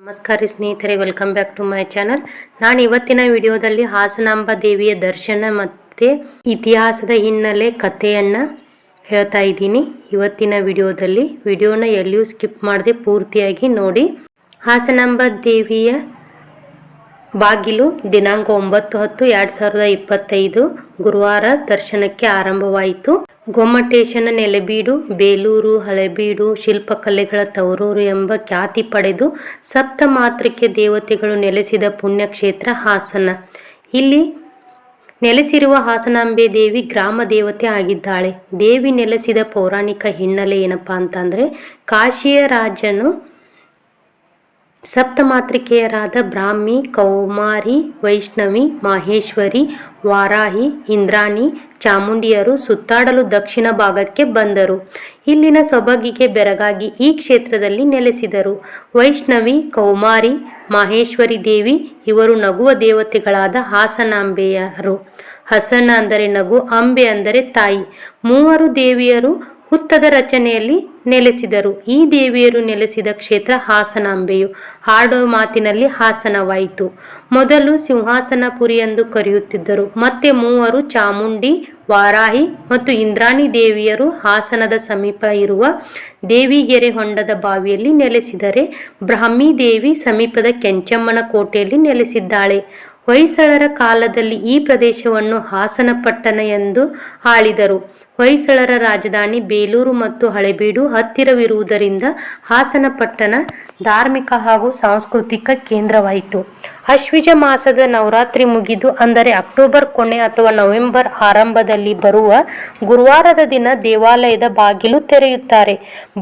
ನಮಸ್ಕಾರ ಸ್ನೇಹಿತರೆ welcome back to my channel ನಾನು ಇವತ್ತಿನ ವಿಡಿಯೋದಲ್ಲಿ ಹಾಸನಾಂಬ ದೇವಿಯ ದರ್ಶನ ಮತ್ತು ಇತಿಹಾಸದ ಹಿನ್ನೆಲೆ ಕಥೆಯನ್ನು ಹೇಳ್ತಾ ಇದ್ದೀನಿ. ಇವತ್ತಿನ ವಿಡಿಯೋದಲ್ಲಿ ವಿಡಿಯೋನ ಎಲ್ಲಿಯೂ ಸ್ಕಿಪ್ ಮಾಡದೆ ಪೂರ್ತಿಯಾಗಿ ನೋಡಿ. ಹಾಸನಾಂಬ ದೇವಿಯ ಬಾಗಿಲು ದಿನಾಂಕ ಒಂಬತ್ತು ಹತ್ತು ಎರಡು ಸಾವಿರದ ಇಪ್ಪತ್ತೈದು ಗುರುವಾರ ದರ್ಶನಕ್ಕೆ ಆರಂಭವಾಯಿತು. ಗೊಮ್ಮಟೇಶನ ನೆಲೆಬೀಡು, ಬೇಲೂರು ಹಳೆಬೀಡು, ಶಿಲ್ಪಕಲೆಗಳ ತವರೂರು ಎಂಬ ಖ್ಯಾತಿ ಪಡೆದು ಸಪ್ತ ಮಾತೃಕೆ ದೇವತೆಗಳು ನೆಲೆಸಿದ ಪುಣ್ಯಕ್ಷೇತ್ರ ಹಾಸನ. ಇಲ್ಲಿ ನೆಲೆಸಿರುವ ಹಾಸನಾಂಬೆ ದೇವಿ ಗ್ರಾಮ ದೇವತೆ ಆಗಿದ್ದಾಳೆ. ದೇವಿ ನೆಲೆಸಿದ ಪೌರಾಣಿಕ ಹಿನ್ನೆಲೆ ಏನಪ್ಪಾ ಅಂತಂದ್ರೆ ಕಾಶಿಯ ರಾಜನು ಸಪ್ತಮಾತೃಕೆಯರಾದ ಬ್ರಾಹ್ಮಿ, ಕೌಮಾರಿ, ವೈಷ್ಣವಿ, ಮಾಹೇಶ್ವರಿ, ವಾರಾಹಿ, ಇಂದ್ರಾಣಿ, ಚಾಮುಂಡಿಯರು ಸುತ್ತಾಡಲು ದಕ್ಷಿಣ ಭಾಗಕ್ಕೆ ಬಂದರು. ಇಲ್ಲಿನ ಸೊಬಗಿಗೆ ಬೆರಗಾಗಿ ಈ ಕ್ಷೇತ್ರದಲ್ಲಿ ನೆಲೆಸಿದರು. ವೈಷ್ಣವಿ, ಕೌಮಾರಿ, ಮಾಹೇಶ್ವರಿ ದೇವಿ ಇವರು ನಗುವ ದೇವತೆಗಳಾದ ಹಾಸನಾಂಬೆಯರು. ಹಸನ ಅಂದರೆ ನಗು, ಅಂಬೆ ಅಂದರೆ ತಾಯಿ. ಮೂವರು ದೇವಿಯರು ಹುತ್ತದ ರಚನೆಯಲ್ಲಿ ನೆಲೆಸಿದರು. ಈ ದೇವಿಯರು ನೆಲೆಸಿದ ಕ್ಷೇತ್ರ ಹಾಸನಾಂಬೆಯು. ಹಾಡೋ ಮಾತಿನಲ್ಲಿ ಹಾಸನವಾಯಿತು. ಮೊದಲು ಸಿಂಹಾಸನಪುರಿ ಎಂದು ಕರೆಯುತ್ತಿದ್ದರು. ಮತ್ತೆ ಮೂವರು ಚಾಮುಂಡಿ, ವಾರಾಹಿ ಮತ್ತು ಇಂದ್ರಾಣಿ ದೇವಿಯರು ಹಾಸನದ ಸಮೀಪ ಇರುವ ದೇವಿಗೆರೆ ಹೊಂಡದ ಬಾವಿಯಲ್ಲಿ ನೆಲೆಸಿದರೆ ಬ್ರಾಹ್ಮಿ ದೇವಿ ಸಮೀಪದ ಕೆಂಚಮ್ಮನ ಕೋಟೆಯಲ್ಲಿ ನೆಲೆಸಿದ್ದಾಳೆ. ಹೊಯ್ಸಳರ ಕಾಲದಲ್ಲಿ ಈ ಪ್ರದೇಶವನ್ನು ಹಾಸನ ಪಟ್ಟಣ ಎಂದು ಆಳಿದರು. ಹೊಯ್ಸಳರ ರಾಜಧಾನಿ ಬೇಲೂರು ಮತ್ತು ಹಳೆಬೀಡು ಹತ್ತಿರವಿರುವುದರಿಂದ ಹಾಸನ ಪಟ್ಟಣ ಧಾರ್ಮಿಕ ಹಾಗೂ ಸಾಂಸ್ಕೃತಿಕ ಕೇಂದ್ರವಾಯಿತು. ಅಶ್ವಿಜ ಮಾಸದ ನವರಾತ್ರಿ ಮುಗಿದು ಅಂದರೆ ಅಕ್ಟೋಬರ್ ಕೊನೆ ಅಥವಾ ನವೆಂಬರ್ ಆರಂಭದಲ್ಲಿ ಬರುವ ಗುರುವಾರದ ದಿನ ದೇವಾಲಯದ ಬಾಗಿಲು ತೆರೆಯುತ್ತಾರೆ.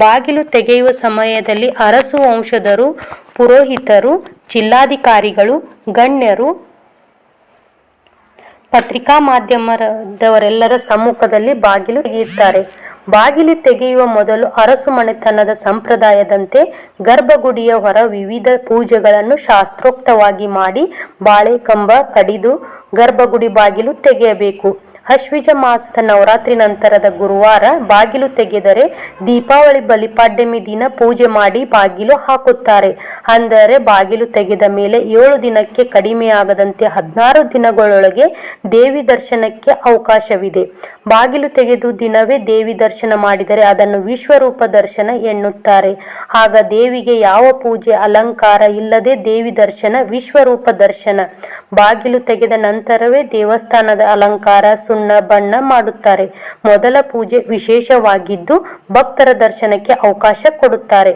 ಬಾಗಿಲು ತೆಗೆಯುವ ಸಮಯದಲ್ಲಿ ಅರಸು ವಂಶದರು ಪುರೋಹಿತರು, ಜಿಲ್ಲಾಧಿಕಾರಿಗಳು, ಗಣ್ಯರು ಪತ್ರಿಕಾ ಮಾಧ್ಯಮದವರೆಲ್ಲರ ಸಮ್ಮುಖದಲ್ಲಿ ಬಾಗಿಲು ತೆಗೆಯುತ್ತಾರೆ. ಬಾಗಿಲು ತೆಗೆಯುವ ಮೊದಲು ಅರಸು ಮನೆತನದ ಸಂಪ್ರದಾಯದಂತೆ ಗರ್ಭಗುಡಿಯ ಹೊರ ವಿವಿಧ ಪೂಜೆಗಳನ್ನು ಶಾಸ್ತ್ರೋಕ್ತವಾಗಿ ಮಾಡಿ ಬಾಳೆ ಕಂಬ ಕಡಿದು ಗರ್ಭಗುಡಿ ಬಾಗಿಲು ತೆಗೆಯಬೇಕು. ಅಶ್ವಿಜ ಮಾಸದ ನವರಾತ್ರಿ ನಂತರದ ಗುರುವಾರ ಬಾಗಿಲು ತೆಗೆದರೆ ದೀಪಾವಳಿ ಬಲಿಪಾಡ್ಯಮಿ ದಿನ ಪೂಜೆ ಮಾಡಿ ಬಾಗಿಲು ಹಾಕುತ್ತಾರೆ. ಅಂದರೆ ಬಾಗಿಲು ತೆಗೆದ ಮೇಲೆ ಏಳು ದಿನಕ್ಕೆ ಕಡಿಮೆಯಾಗದಂತೆ ಹದಿನಾರು ದಿನಗಳೊಳಗೆ ದೇವಿ ದರ್ಶನಕ್ಕೆ ಅವಕಾಶವಿದೆ. ಬಾಗಿಲು ತೆಗೆದು ದಿನವೇ ದೇವಿ ದರ್ಶನ ಮಾಡಿದರೆ ಅದನ್ನು ವಿಶ್ವರೂಪ ದರ್ಶನ ಎನ್ನುತ್ತಾರೆ. ಆಗ ದೇವಿಗೆ ಯಾವ ಪೂಜೆ, ಅಲಂಕಾರ ಇಲ್ಲದೆ ದೇವಿ ದರ್ಶನ ವಿಶ್ವರೂಪ ದರ್ಶನ. ಬಾಗಿಲು ತೆಗೆದ ನಂತರವೇ ದೇವಸ್ಥಾನದ ಅಲಂಕಾರ, ಸುಣ್ಣ, ಬಣ್ಣ ಮಾಡುತ್ತಾರೆ. ಮೊದಲ ಪೂಜೆ ವಿಶೇಷವಾಗಿದ್ದು ಭಕ್ತರ ದರ್ಶನಕ್ಕೆ ಅವಕಾಶ ಕೊಡುತ್ತಾರೆ.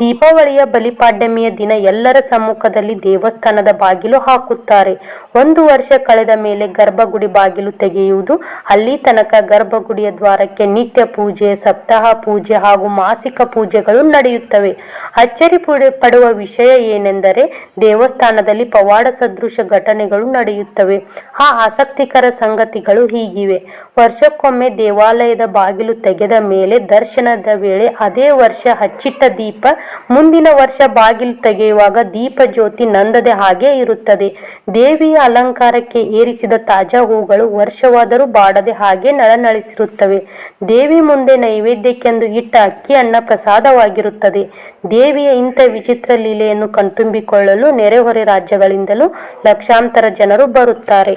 ದೀಪಾವಳಿಯ ಬಲಿಪಾಡ್ಯಮಿಯ ದಿನ ಎಲ್ಲರ ಸಮ್ಮುಖದಲ್ಲಿ ದೇವಸ್ಥಾನದ ಬಾಗಿಲು ಹಾಕುತ್ತಾರೆ. ಒಂದು ವರ್ಷ ಕಳೆದ ಮೇಲೆ ಗರ್ಭಗುಡಿ ಬಾಗಿಲು ತೆಗೆಯುವುದು ಅಲ್ಲಿ ತನಕ ಗರ್ಭಗುಡಿಯ ದ್ವಾರಕ್ಕೆ ನಿತ್ಯ ಪೂಜೆ, ಸಪ್ತಾಹ ಪೂಜೆ ಹಾಗೂ ಮಾಸಿಕ ಪೂಜೆಗಳು ನಡೆಯುತ್ತವೆ. ಅಚ್ಚರಿ ಪುಡೆ- ಪಡುವ ವಿಷಯ ಏನೆಂದರೆ ದೇವಸ್ಥಾನದಲ್ಲಿ ಪವಾಡ ಸದೃಶ ಘಟನೆಗಳು ನಡೆಯುತ್ತವೆ. ಆ ಆಸಕ್ತಿಕರ ಸಂಗತಿಗಳು ಹೀಗಿವೆ. ವರ್ಷಕ್ಕೊಮ್ಮೆ ದೇವಾಲಯದ ಬಾಗಿಲು ತೆಗೆದ ಮೇಲೆ ದರ್ಶನದ ವೇಳೆ ಅದೇ ವರ್ಷ ಹಚ್ಚಿಟ್ಟ ದೀಪ, ಮುಂದಿನ ವರ್ಷ ಬಾಗಿಲು ತೆಗೆಯುವಾಗ ದೀಪ ಜ್ಯೋತಿ ನಂದದೆ ಹಾಗೆ ಇರುತ್ತದೆ. ದೇವಿಯ ಅಲಂಕಾರಕ್ಕೆ ಏರಿಸಿದ ತಾಜಾ ಹೂಗಳು ವರ್ಷವಾದರೂ ಬಾಡದೆ ಹಾಗೆ ನಳನಳಿಸಿರುತ್ತವೆ. ದೇವಿ ಮುಂದೆ ನೈವೇದ್ಯಕ್ಕೆಂದು ಇಟ್ಟ ಅಕ್ಕಿ ಅನ್ನ ಪ್ರಸಾದವಾಗಿರುತ್ತದೆ. ದೇವಿಯ ಇಂಥ ವಿಚಿತ್ರ ಲೀಲೆಯನ್ನು ಕಣ್ತುಂಬಿಕೊಳ್ಳಲು ನೆರೆಹೊರೆ ರಾಜ್ಯಗಳಿಂದಲೂ ಲಕ್ಷಾಂತರ ಜನರು ಬರುತ್ತಾರೆ.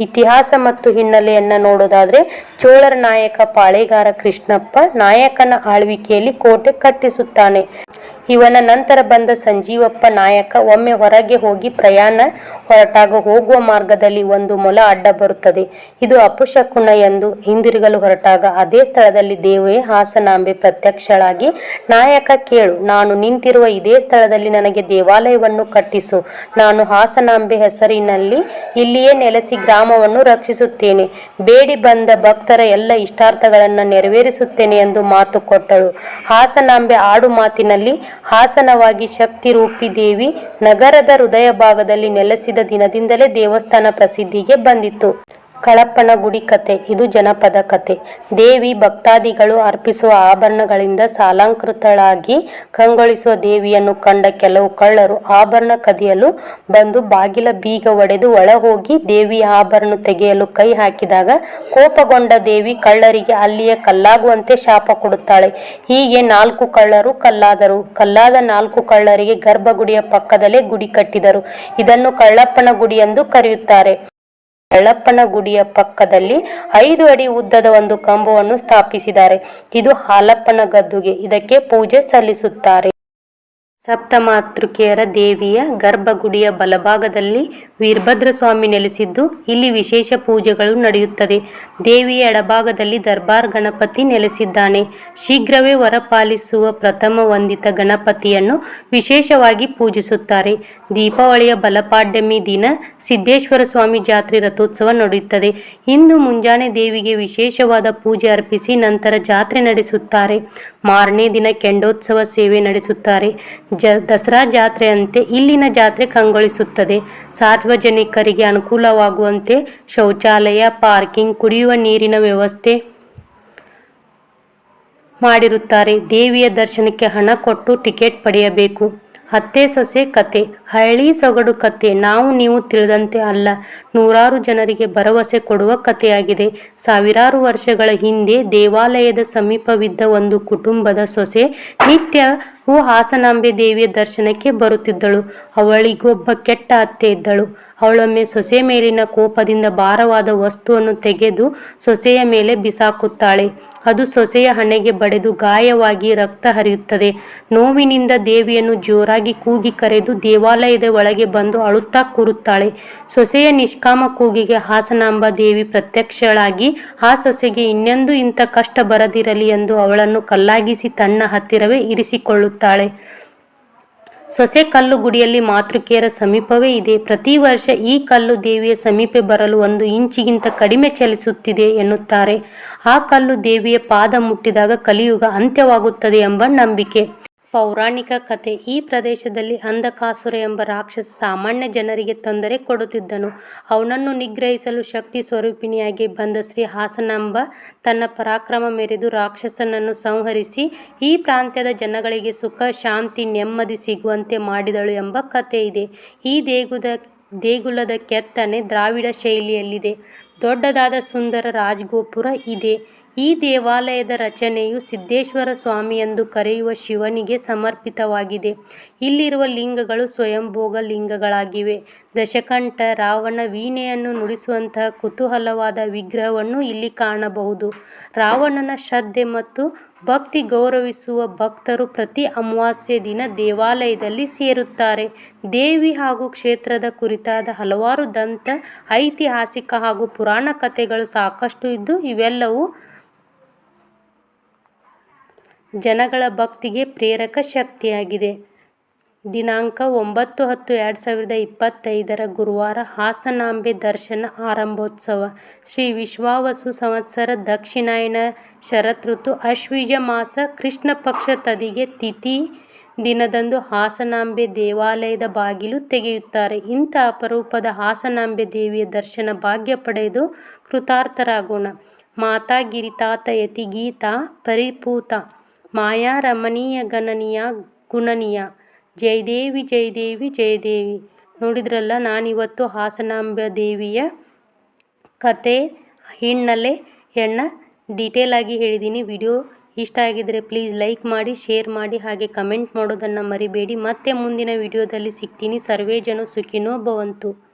ಇತಿಹಾಸ ಮತ್ತು ಹಿನ್ನೆಲೆಯನ್ನ ನೋಡೋದಾದ್ರೆ ಚೋಳರ ನಾಯಕ ಪಾಳೆಗಾರ ಕೃಷ್ಣಪ್ಪ ನಾಯಕನ ಆಳ್ವಿಕೆಯಲ್ಲಿ ಕೋಟೆ ಕಟ್ಟಿಸುತ್ತಾನೆ. ಇವನ ನಂತರ ಬಂದ ಸಂಜೀವಪ್ಪ ನಾಯಕ ಒಮ್ಮೆ ಹೊರಗೆ ಹೋಗಿ ಪ್ರಯಾಣ ಹೊರಟಾಗ ಹೋಗುವ ಮಾರ್ಗದಲ್ಲಿ ಒಂದು ಮೊಲ ಅಡ್ಡ ಬರುತ್ತದೆ. ಇದು ಅಪುಶಕುಣ ಎಂದು ಹಿಂದಿರುಗಲು ಹೊರಟಾಗ ಅದೇ ಸ್ಥಳದಲ್ಲಿ ದೇವೇ ಹಾಸನಾಂಬೆ ಪ್ರತ್ಯಕ್ಷಳಾಗಿ, ನಾಯಕ ಕೇಳು, ನಾನು ನಿಂತಿರುವ ಇದೇ ಸ್ಥಳದಲ್ಲಿ ನನಗೆ ದೇವಾಲಯವನ್ನು ಕಟ್ಟಿಸು. ನಾನು ಹಾಸನಾಂಬೆ ಹೆಸರಿನಲ್ಲಿ ಇಲ್ಲಿಯೇ ನೆಲೆಸಿ ಗ್ರಾಮವನ್ನು ರಕ್ಷಿಸುತ್ತೇನೆ. ಬೇಡಿ ಬಂದ ಭಕ್ತರ ಎಲ್ಲ ಇಷ್ಟಾರ್ಥಗಳನ್ನು ನೆರವೇರಿಸುತ್ತೇನೆ ಎಂದು ಮಾತು ಕೊಟ್ಟಳು. ಹಾಸನಾಂಬೆ ಆಡು ಮಾತಿನಲ್ಲಿ, ಹಾಸನವಾಗಿ ಶಕ್ತಿ ರೂಪಿ ದೇವಿ, ನಗರದ ಹೃದಯ ಭಾಗದಲ್ಲಿ ನೆಲೆಸಿದ ದಿನದಿಂದಲೇ ದೇವಸ್ಥಾನ ಪ್ರಸಿದ್ಧಿಗೆ ಬಂದಿತ್ತು. ಕಳಪ್ಪನ ಗುಡಿ ಕತೆ. ಇದು ಜನಪದ ಕತೆ. ದೇವಿ ಭಕ್ತಾದಿಗಳು ಅರ್ಪಿಸುವ ಆಭರಣಗಳಿಂದ ಸಾಲಾಂಕೃತಳಾಗಿ ಕಂಗೊಳಿಸುವ ದೇವಿಯನ್ನು ಕಂಡ ಕೆಲವು ಕಳ್ಳರು ಆಭರಣ ಕದಿಯಲು ಬಂದು ಬಾಗಿಲ ಬೀಗ ಒಡೆದು ಒಳ ಹೋಗಿ ದೇವಿಯ ಆಭರಣ ತೆಗೆಯಲು ಕೈ ಹಾಕಿದಾಗ ಕೋಪಗೊಂಡ ದೇವಿ ಕಳ್ಳರಿಗೆ ಅಲ್ಲಿಯೇ ಕಲ್ಲಾಗುವಂತೆ ಶಾಪ ಕೊಡುತ್ತಾಳೆ. ಹೀಗೆ ನಾಲ್ಕು ಕಳ್ಳರು ಕಲ್ಲಾದರು. ಕಲ್ಲಾದ ನಾಲ್ಕು ಕಳ್ಳರಿಗೆ ಗರ್ಭಗುಡಿಯ ಪಕ್ಕದಲ್ಲೇ ಗುಡಿ ಕಟ್ಟಿದರು. ಇದನ್ನು ಕಳ್ಳಪ್ಪನ ಗುಡಿ ಎಂದು ಕರೆಯುತ್ತಾರೆ. ಕಳ್ಳಪ್ಪನ ಗುಡಿಯ ಪಕ್ಕದಲ್ಲಿ ಐದು ಅಡಿ ಉದ್ದದ ಒಂದು ಕಂಬವನ್ನು ಸ್ಥಾಪಿಸಿದ್ದಾರೆ. ಇದು ಹಾಲಪ್ಪನ ಗದ್ದುಗೆ ಇದಕ್ಕೆ ಪೂಜೆ ಸಲ್ಲಿಸುತ್ತಾರೆ. ಸಪ್ತಮಾತೃಕೆಯರ ದೇವಿಯ ಗರ್ಭಗುಡಿಯ ಬಲಭಾಗದಲ್ಲಿ ವೀರಭದ್ರ ಸ್ವಾಮಿ ನೆಲೆಸಿದ್ದು, ಇಲ್ಲಿ ವಿಶೇಷ ಪೂಜೆಗಳು ನಡೆಯುತ್ತದೆ. ದೇವಿಯ ಎಡಭಾಗದಲ್ಲಿ ದರ್ಬಾರ್ ಗಣಪತಿ ನೆಲೆಸಿದ್ದಾನೆ. ಶೀಘ್ರವೇ ವರಪಾಲಿಸುವ ಪ್ರಥಮ ವಂದಿತ ಗಣಪತಿಯನ್ನು ವಿಶೇಷವಾಗಿ ಪೂಜಿಸುತ್ತಾರೆ. ದೀಪಾವಳಿಯ ಬಲಪಾಡ್ಯಮಿ ದಿನ ಸಿದ್ದೇಶ್ವರ ಸ್ವಾಮಿ ಜಾತ್ರೆ ರಥೋತ್ಸವ ನಡೆಯುತ್ತದೆ. ಇಂದು ಮುಂಜಾನೆ ದೇವಿಗೆ ವಿಶೇಷವಾದ ಪೂಜೆ ಅರ್ಪಿಸಿ ನಂತರ ಜಾತ್ರೆ ನಡೆಸುತ್ತಾರೆ. ಮಾರನೇ ದಿನ ಕೆಂಡೋತ್ಸವ ಸೇವೆ ನಡೆಸುತ್ತಾರೆ. ಜ ದಸರಾ ಜಾತ್ರೆಯಂತೆ ಇಲ್ಲಿನ ಜಾತ್ರೆ ಕಂಗೊಳಿಸುತ್ತದೆ. ಸಾರ್ವಜನಿಕರಿಗೆ ಅನುಕೂಲವಾಗುವಂತೆ ಶೌಚಾಲಯ, ಪಾರ್ಕಿಂಗ್, ಕುಡಿಯುವ ನೀರಿನ ವ್ಯವಸ್ಥೆ ಮಾಡಿರುತ್ತಾರೆ. ದೇವಿಯ ದರ್ಶನಕ್ಕೆ ಹಣ ಕೊಟ್ಟು ಟಿಕೆಟ್ ಪಡೆಯಬೇಕು. ಅತ್ತೆ ಸೊಸೆ ಕತೆ, ಹಳ್ಳಿ ಸೊಗಡು ಕತೆ, ನಾವು ನೀವು ತಿಳಿದಂತೆ ಅಲ್ಲ. ನೂರಾರು ಜನರಿಗೆ ಭರವಸೆ ಕೊಡುವ ಕಥೆಯಾಗಿದೆ. ಸಾವಿರಾರು ವರ್ಷಗಳ ಹಿಂದೆ ದೇವಾಲಯದ ಸಮೀಪವಿದ್ದ ಒಂದು ಕುಟುಂಬದ ಸೊಸೆ ನಿತ್ಯವೂ ಹಾಸನಾಂಬೆ ದೇವಿಯ ದರ್ಶನಕ್ಕೆ ಬರುತ್ತಿದ್ದಳು. ಅವಳಿಗೊಬ್ಬ ಕೆಟ್ಟ ಅತ್ತೆ ಇದ್ದಳು. ಅವಳೊಮ್ಮೆ ಸೊಸೆ ಮೇಲಿನ ಕೋಪದಿಂದ ಭಾರವಾದ ವಸ್ತುವನ್ನು ತೆಗೆದು ಸೊಸೆಯ ಮೇಲೆ ಬಿಸಾಕುತ್ತಾಳೆ. ಅದು ಸೊಸೆಯ ಹಣೆಗೆ ಬಡೆದು ಗಾಯವಾಗಿ ರಕ್ತ ಹರಿಯುತ್ತದೆ. ನೋವಿನಿಂದ ದೇವಿಯನ್ನು ಜೋರಾಗಿ ಕೂಗಿ ಕರೆದು ದೇವಾಲಯದ ಒಳಗೆ ಬಂದು ಅಳುತ್ತಾ ಕೂರುತ್ತಾಳೆ. ಸೊಸೆಯ ನಿಷ್ಕಾಮ ಕೂಗಿಗೆ ಹಾಸನಾಂಬ ದೇವಿ ಪ್ರತ್ಯಕ್ಷಳಾಗಿ, ಆ ಸೊಸೆಗೆ ಇನ್ನೆಂದೂ ಇಂಥ ಕಷ್ಟ ಬರದಿರಲಿ ಎಂದು ಅವಳನ್ನು ಕಲ್ಲಾಗಿಸಿ ತನ್ನ ಹತ್ತಿರವೇ ಇರಿಸಿಕೊಳ್ಳುತ್ತಾಳೆ. ಸೊಸೆ ಕಲ್ಲು ಗುಡಿಯಲ್ಲಿ ಮಾತೃಕೆಯರ ಸಮೀಪವೇ ಇದೆ. ಪ್ರತಿ ವರ್ಷ ಈ ಕಲ್ಲು ದೇವಿಯ ಸಮೀಪ ಬರಲು ಒಂದು ಇಂಚಿಗಿಂತ ಕಡಿಮೆ ಚಲಿಸುತ್ತಿದೆ ಎನ್ನುತ್ತಾರೆ. ಆ ಕಲ್ಲು ದೇವಿಯ ಪಾದ ಮುಟ್ಟಿದಾಗ ಕಲಿಯುಗ ಅಂತ್ಯವಾಗುತ್ತದೆ ಎಂಬ ನಂಬಿಕೆ. ಪೌರಾಣಿಕ ಕತೆ. ಈ ಪ್ರದೇಶದಲ್ಲಿ ಅಂಧಕಾಸುರ ಎಂಬ ರಾಕ್ಷಸ ಸಾಮಾನ್ಯ ಜನರಿಗೆ ತೊಂದರೆ ಕೊಡುತ್ತಿದ್ದನು. ಅವನನ್ನು ನಿಗ್ರಹಿಸಲು ಶಕ್ತಿ ಸ್ವರೂಪಿಣಿಯಾಗಿ ಬಂದ ಶ್ರೀ ಹಾಸನಾಂಬ ತನ್ನ ಪರಾಕ್ರಮ ಮೆರೆದು ರಾಕ್ಷಸನನ್ನು ಸಂಹರಿಸಿ, ಈ ಪ್ರಾಂತ್ಯದ ಜನಗಳಿಗೆ ಸುಖ, ಶಾಂತಿ, ನೆಮ್ಮದಿ ಸಿಗುವಂತೆ ಮಾಡಿದಳು ಎಂಬ ಕಥೆ ಇದೆ ಈ ದೇಗುದ, ದೇಗುಲದ ಕೆತ್ತನೆ ದ್ರಾವಿಡ ಶೈಲಿಯಲ್ಲಿದೆ. ದೊಡ್ಡದಾದ ಸುಂದರ ರಾಜಗೋಪುರ ಇದೆ. ಈ ದೇವಾಲಯದ ರಚನೆಯು ಸಿದ್ದೇಶ್ವರ ಸ್ವಾಮಿ ಎಂದು ಕರೆಯುವ ಶಿವನಿಗೆ ಸಮರ್ಪಿತವಾಗಿದೆ. ಇಲ್ಲಿರುವ ಲಿಂಗಗಳು ಸ್ವಯಂಭೋಗ ಲಿಂಗಗಳಾಗಿವೆ. ದಶಕಂಠ, ರಾವಣ ವೀಣೆಯನ್ನು ನುಡಿಸುವಂತಹ ಕುತೂಹಲವಾದ ವಿಗ್ರಹವನ್ನು ಇಲ್ಲಿ ಕಾಣಬಹುದು. ರಾವಣನ ಶ್ರದ್ಧೆ ಮತ್ತು ಭಕ್ತಿ ಗೌರವಿಸುವ ಭಕ್ತರು ಪ್ರತಿ ಅಮಾವಾಸ್ಯೆ ದಿನ ದೇವಾಲಯದಲ್ಲಿ ಸೇರುತ್ತಾರೆ. ದೇವಿ ಹಾಗೂ ಕ್ಷೇತ್ರದ ಕುರಿತಾದ ಹಲವಾರು ದಂತ, ಐತಿಹಾಸಿಕ ಹಾಗೂ ಪುರಾಣ ಕಥೆಗಳು ಸಾಕಷ್ಟು ಇದ್ದು, ಇವೆಲ್ಲವೂ ಜನಗಳ ಭಕ್ತಿಗೆ ಪ್ರೇರಕ ಶಕ್ತಿಯಾಗಿದೆ. ದಿನಾಂಕ ಒಂಬತ್ತು ಹತ್ತು ಎರಡು ಸಾವಿರದ ಇಪ್ಪತ್ತೈದರ ಗುರುವಾರ ಹಾಸನಾಂಬೆ ದರ್ಶನ ಆರಂಭೋತ್ಸವ. ಶ್ರೀ ವಿಶ್ವಾವಸು ಸಂವತ್ಸರ ದಕ್ಷಿಣಾಯನ ಶರದೃತು ಅಶ್ವೀಜ ಮಾಸ ಕೃಷ್ಣ ಪಕ್ಷ ತದಿಗೆ ತಿಥಿ ದಿನದಂದು ಹಾಸನಾಂಬೆ ದೇವಾಲಯದ ಬಾಗಿಲು ತೆಗೆಯುತ್ತಾರೆ. ಇಂಥ ಅಪರೂಪದ ಹಾಸನಾಂಬೆ ದೇವಿಯ ದರ್ಶನ ಭಾಗ್ಯ ಪಡೆದು ಕೃತಾರ್ಥರಾಗೋಣ. ಮಾತಾ ಗಿರಿತಾತ ಯತಿ ಗೀತಾ ಪರಿಪೂತ. ಮಾಯಾ ರಮಣೀಯ ಗಣನೀಯ ಗುಣನೀಯ. ಜಯದೇವಿ ಜಯದೇವಿ ಜಯದೇವಿ ನೋಡಿದ್ರಲ್ಲ, ನಾನಿವತ್ತು ಹಾಸನಾಂಬ ದೇವಿಯ ಕತೆ, ಹಿನ್ನೆಲೆ ಹೆಣ್ಣ ಡೀಟೇಲ್ ಆಗಿ ಹೇಳಿದ್ದೀನಿ ವಿಡಿಯೋ ಇಷ್ಟ ಆಗಿದರೆ ಪ್ಲೀಸ್ ಲೈಕ್ ಮಾಡಿ ಶೇರ್ ಮಾಡಿ, ಹಾಗೆ ಕಮೆಂಟ್ ಮಾಡೋದನ್ನು ಮರಿಬೇಡಿ. ಮತ್ತೆ ಮುಂದಿನ ವಿಡಿಯೋದಲ್ಲಿ ಸಿಗ್ತೀನಿ. ಸರ್ವೇ ಜನ ಸುಖಿನೋ ಭವಂತು.